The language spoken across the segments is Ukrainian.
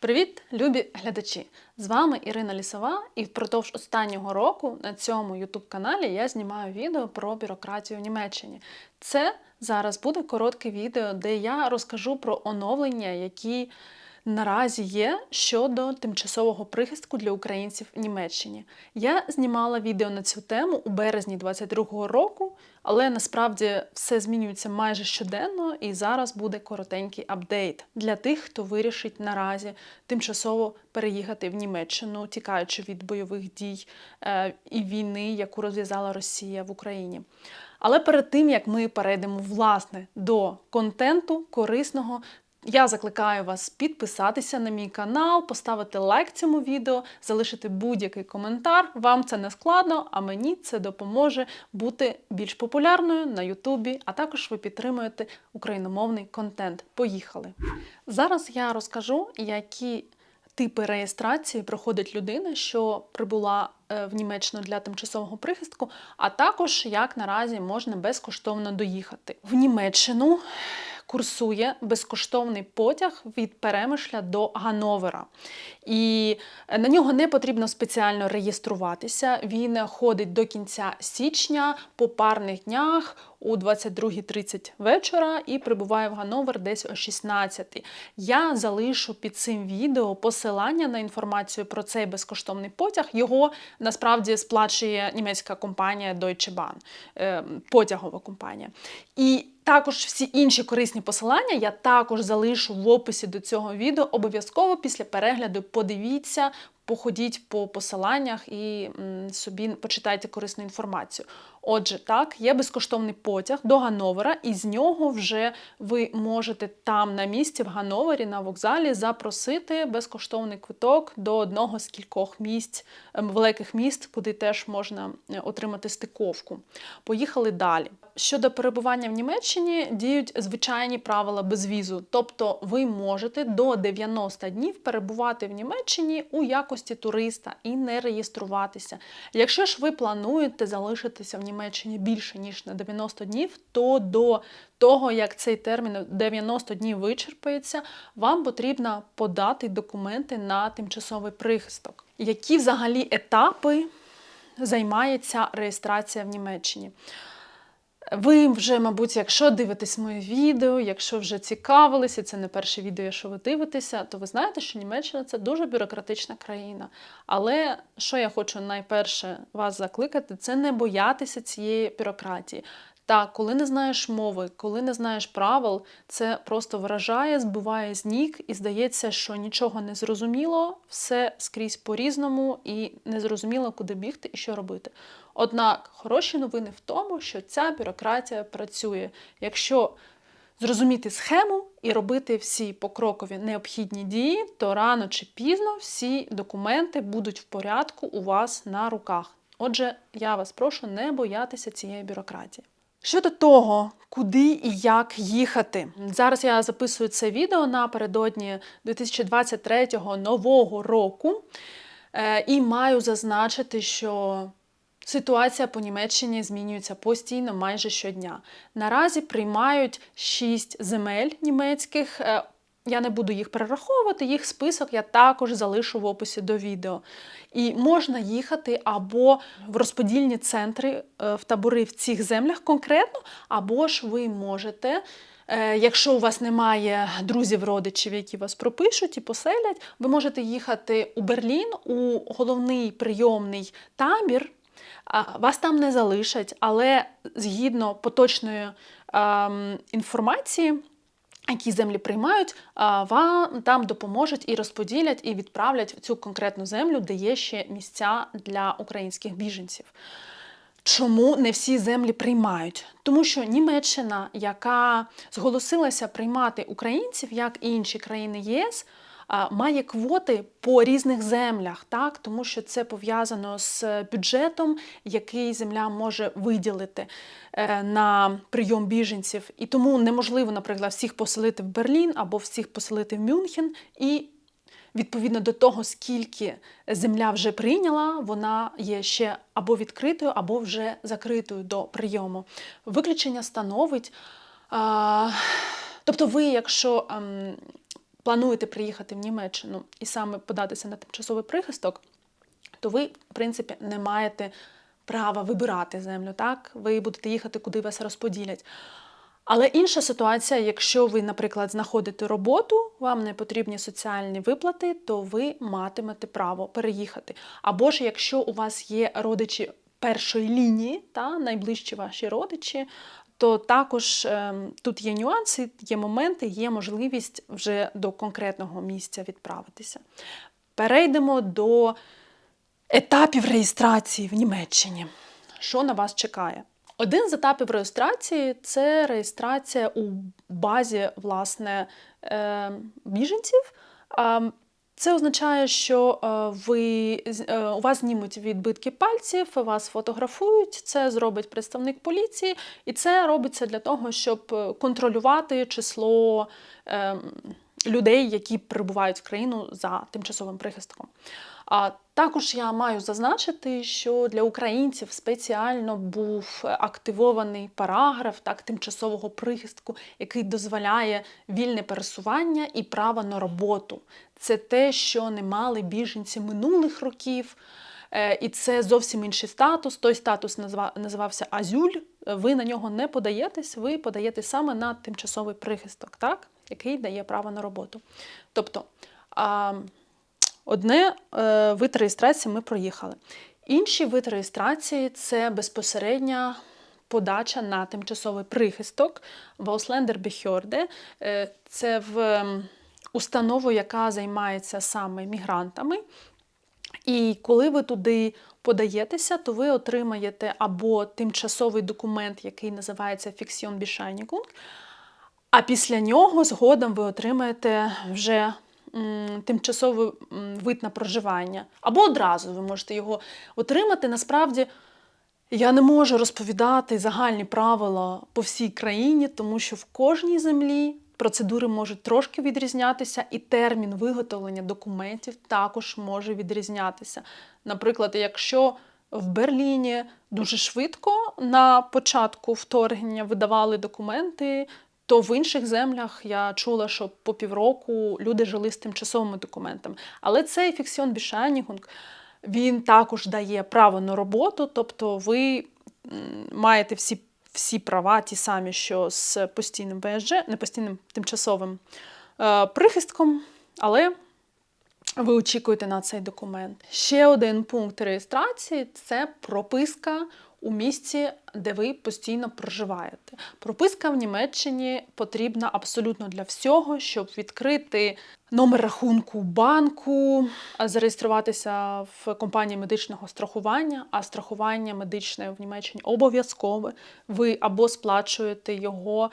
Привіт, любі глядачі! З вами Ірина Лісова, і впродовж останнього року на цьому youtube каналі я знімаю відео про бюрократію в Німеччині. Це зараз буде коротке відео, де я розкажу про оновлення, які наразі є щодо тимчасового прихистку для українців в Німеччині. Я знімала відео на цю тему у березні 22-го року, але насправді все змінюється майже щоденно, і зараз буде коротенький апдейт для тих, хто вирішить наразі тимчасово переїхати в Німеччину, тікаючи від бойових дій е, і війни, яку розв'язала Росія в Україні. Але перед тим як ми перейдемо власне до контенту корисного. Я закликаю вас підписатися на мій канал, поставити лайк цьому відео, залишити будь-який коментар. Вам це не складно, а мені це допоможе бути більш популярною на Ютубі, а також ви підтримуєте україномовний контент. Поїхали! Зараз я розкажу, які типи реєстрації проходить людина, що прибула е, в Німеччину для тимчасового прихистку, а також як наразі можна безкоштовно доїхати в Німеччину курсує безкоштовний потяг від Перемишля до Гановера. І на нього не потрібно спеціально реєструватися. Він ходить до кінця січня по парних днях у 22.30 вечора і прибуває в Гановер десь о 16. Я залишу під цим відео посилання на інформацію про цей безкоштовний потяг. Його насправді сплачує німецька компанія Deutsche Bahn, е, потягова компанія. І також всі інші корисні посилання я також залишу в описі до цього відео. Обов'язково після перегляду подивіться, походіть по посиланнях і собі почитайте корисну інформацію. Отже, так, є безкоштовний потяг до Гановера, і з нього вже ви можете там на місці в Гановері на вокзалі запросити безкоштовний квиток до одного з кількох місць, ем, великих міст, куди теж можна е, отримати стиковку. Поїхали далі. Щодо перебування в Німеччині діють звичайні правила безвізу, тобто ви можете до 90 днів перебувати в Німеччині у якості туриста і не реєструватися. Якщо ж ви плануєте залишитися в Німеччині більше ніж на 90 днів, то до того, як цей термін 90 днів вичерпається, вам потрібно подати документи на тимчасовий прихисток. Які взагалі етапи займається реєстрація в Німеччині? Ви вже, мабуть, якщо дивитесь моє відео, якщо вже цікавилися, це не перше відео, що ви дивитеся, то ви знаєте, що Німеччина це дуже бюрократична країна. Але що я хочу найперше вас закликати, це не боятися цієї бюрократії. Так, коли не знаєш мови, коли не знаєш правил, це просто вражає, збиває з ніг, і здається, що нічого не зрозуміло, все скрізь по-різному, і не зрозуміло, куди бігти і що робити. Однак хороші новини в тому, що ця бюрократія працює. Якщо зрозуміти схему і робити всі покрокові необхідні дії, то рано чи пізно всі документи будуть в порядку у вас на руках. Отже, я вас прошу не боятися цієї бюрократії. Щодо того, куди і як їхати. Зараз я записую це відео напередодні 2023 нового року е, і маю зазначити, що ситуація по Німеччині змінюється постійно майже щодня. Наразі приймають шість земель німецьких. Е, я не буду їх перераховувати, їх список я також залишу в описі до відео. І можна їхати або в розподільні центри, е, в табори в цих землях конкретно, або ж ви можете. е, Якщо у вас немає друзів, родичів, які вас пропишуть і поселять, ви можете їхати у Берлін у головний прийомний табір. Вас там не залишать, але згідно поточної ем, інформації, які землі приймають, вам там допоможуть і розподілять, і відправлять в цю конкретну землю, де є ще місця для українських біженців. Чому не всі землі приймають? Тому що Німеччина, яка зголосилася приймати українців, як і інші країни ЄС, має квоти по різних землях, так? тому що це пов'язано з бюджетом, який земля може виділити е, на прийом біженців. І тому неможливо, наприклад, всіх поселити в Берлін або всіх поселити в Мюнхен. І відповідно до того, скільки земля вже прийняла, вона є ще або відкритою, або вже закритою до прийому. Виключення становить. Тобто, ви, якщо ем, плануєте приїхати в Німеччину і саме податися на тимчасовий прихисток, то ви, в принципі, не маєте права вибирати землю. Так, ви будете їхати, куди вас розподілять. Але інша ситуація, якщо ви, наприклад, знаходите роботу, вам не потрібні соціальні виплати, то ви матимете право переїхати. Або ж якщо у вас є родичі першої лінії, та найближчі ваші родичі, то також е, тут є нюанси, є моменти, є можливість вже до конкретного місця відправитися. Перейдемо до етапів реєстрації в Німеччині. Що на вас чекає? Один з етапів реєстрації це реєстрація у базі власне е, біженців. Це означає, що е, ви, е, у вас знімуть відбитки пальців, вас фотографують, це зробить представник поліції, і це робиться для того, щоб е, контролювати число людей, які прибувають в країну за тимчасовим прихистком. Також я маю зазначити, що для українців спеціально був активований параграф так, тимчасового прихистку, який дозволяє вільне пересування і право на роботу. Це те, що не мали біженці минулих років. Е, І це зовсім інший статус. Той статус називався Азюль. Ви на нього не подаєтесь, ви подаєте саме на тимчасовий прихисток, так? який дає право на роботу. Тобто, одне е, вид реєстрації ми проїхали. Інший вид реєстрації це безпосередня подача на тимчасовий прихисток в Auslender Behörde. Е, Це в ем, установу, яка займається саме мігрантами. І коли ви туди подаєтеся, то ви отримаєте або тимчасовий документ, який називається Фіксіон Bescheinigung, а після нього згодом ви отримаєте вже тимчасовий вид на проживання. Або одразу ви можете його отримати. Насправді, я не можу розповідати загальні правила по всій країні, тому що в кожній землі процедури можуть трошки відрізнятися, і термін виготовлення документів також може відрізнятися. Наприклад, якщо в Берліні дуже швидко на початку вторгнення видавали документи, то в інших землях я чула, що по півроку люди жили з тимчасовими документами. Але цей фіксіон Bescheinigung, він також дає право на роботу, тобто ви маєте всі, всі права, ті самі, що з постійним ВСЖ, не постійним тимчасовим е, прихистком, але ви очікуєте на цей документ. Ще один пункт реєстрації це прописка у місці, де ви постійно проживаєте. Прописка в Німеччині потрібна абсолютно для всього, щоб відкрити номер рахунку банку, зареєструватися в компанії медичного страхування, а страхування медичне в Німеччині обов'язкове. Ви або сплачуєте його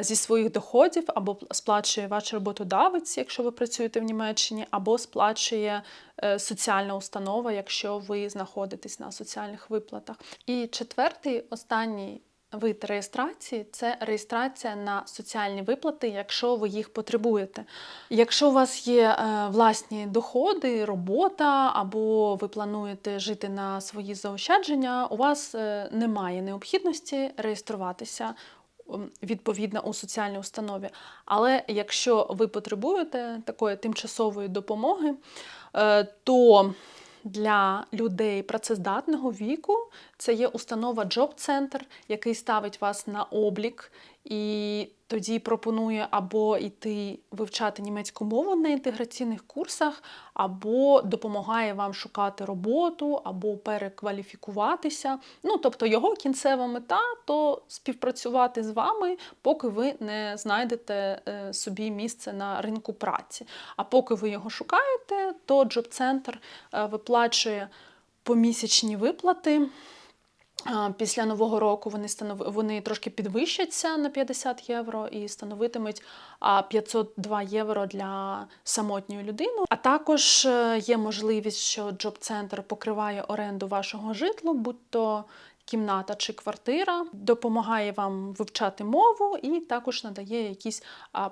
зі своїх доходів, або сплачує ваш роботодавець, якщо ви працюєте в Німеччині, або сплачує е, соціальна установа, якщо ви знаходитесь на соціальних виплатах. І четвертий, останній вид реєстрації це реєстрація на соціальні виплати, якщо ви їх потребуєте. Якщо у вас є е, власні доходи, робота, або ви плануєте жити на свої заощадження, у вас е, немає необхідності реєструватися м, відповідно у соціальній установі. Але якщо ви потребуєте такої тимчасової допомоги, е, то для людей працездатного віку це є установа Center, який ставить вас на облік і тоді пропонує або йти вивчати німецьку мову на інтеграційних курсах, або допомагає вам шукати роботу, або перекваліфікуватися. Ну, тобто його кінцева мета то співпрацювати з вами, поки ви не знайдете е, собі місце на ринку праці. А поки ви його шукаєте, то Job Center е, виплачує помісячні виплати. Після нового року вони станов... вони трошки підвищаться на 50 євро і становитимуть а, 502 євро для самотньої людини. А також е, є можливість, що Джоб Центр покриває оренду вашого житла, будь то кімната чи квартира, допомагає вам вивчати мову і також надає якісь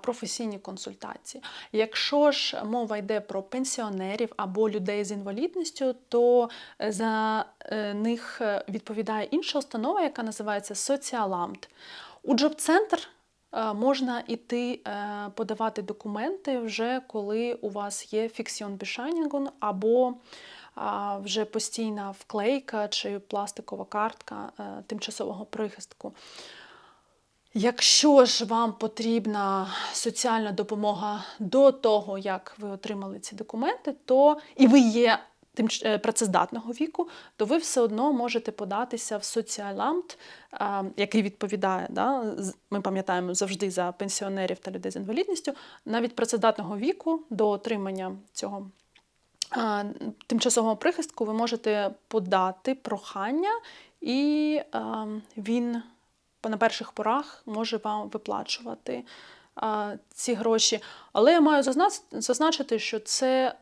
професійні консультації. Якщо ж мова йде про пенсіонерів або людей з інвалідністю, то е, за е, них е, відповідає інша установа, яка називається Соціаламт. У е, можна іти подавати документи вже коли у вас є фіксіон Bescheinigung або вже постійна вклейка чи пластикова картка е, тимчасового прихистку. Якщо ж вам потрібна соціальна допомога до того, як ви отримали ці документи, то і ви є тим е, працездатного віку, то ви все одно можете податися в соціаламт, е, який відповідає. Да? Ми пам'ятаємо завжди за пенсіонерів та людей з інвалідністю, навіть працездатного віку до отримання цього тимчасового прихистку ви можете подати прохання, і він на перших порах може вам виплачувати ці гроші. Але я маю зазначити, що це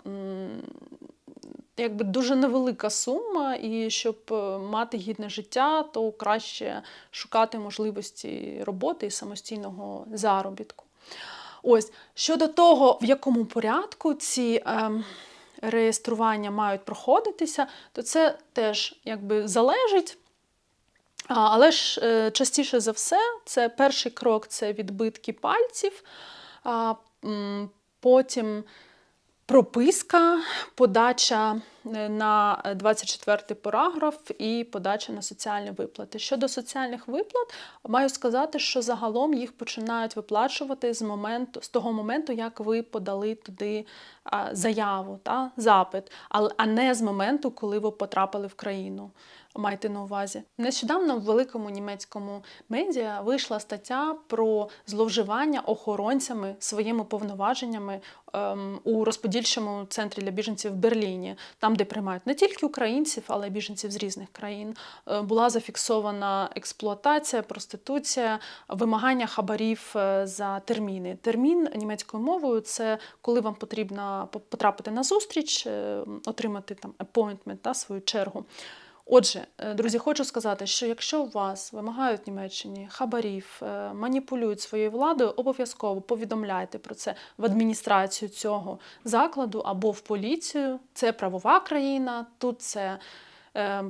якби дуже невелика сума, і щоб е, мати гідне життя, то краще шукати можливості роботи і самостійного заробітку. Ось щодо того, в якому порядку ці ем, реєстрування мають проходитися, то це теж якби залежить. Але ж е, частіше за все, це перший крок це відбитки пальців, потім прописка, подача е, на 24 параграф і подача на соціальні виплати. Щодо соціальних виплат, маю сказати, що загалом їх починають виплачувати з моменту, з того моменту, як ви подали туди заяву, та, запит, а не з моменту, коли ви потрапили в країну. Майте на увазі. Нещодавно в великому німецькому медіа вийшла стаття про зловживання охоронцями своїми повноваженнями ем, у розподільчому центрі для біженців в Берліні, там, де приймають не тільки українців, але й біженців з різних країн. Е, була зафіксована експлуатація, проституція, вимагання хабарів е, за терміни. Термін німецькою мовою це коли вам потрібно по- потрапити на зустріч, е, отримати там appointment, та, свою чергу. Отже, е, друзі, хочу сказати, що якщо вас вимагають в Німеччині хабарів, е, маніпулюють своєю владою, обов'язково повідомляйте про це в адміністрацію цього закладу або в поліцію. Це правова країна, тут це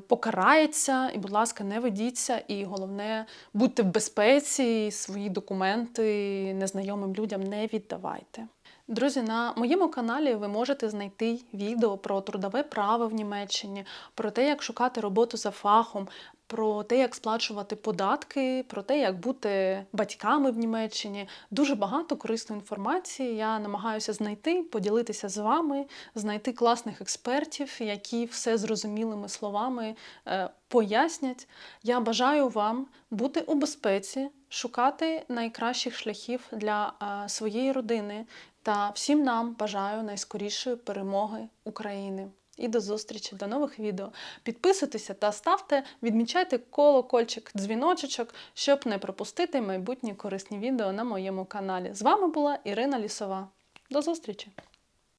покарається, і, будь ласка, не ведіться. І головне, будьте в безпеці, свої документи незнайомим людям не віддавайте. Друзі, на моєму каналі ви можете знайти відео про трудове право в Німеччині, про те, як шукати роботу за фахом, про те, як сплачувати податки, про те, як бути батьками в Німеччині. Дуже багато корисної інформації. Я намагаюся знайти, поділитися з вами, знайти класних експертів, які все зрозумілими словами е, пояснять. Я бажаю вам бути у безпеці, шукати найкращих шляхів для е, своєї родини. Та всім нам бажаю найскорішої перемоги України. І до зустрічі, до нових відео. Підписуйтеся та ставте, відмічайте колокольчик, дзвіночок, щоб не пропустити майбутні корисні відео на моєму каналі. З вами була Ірина Лісова. До зустрічі!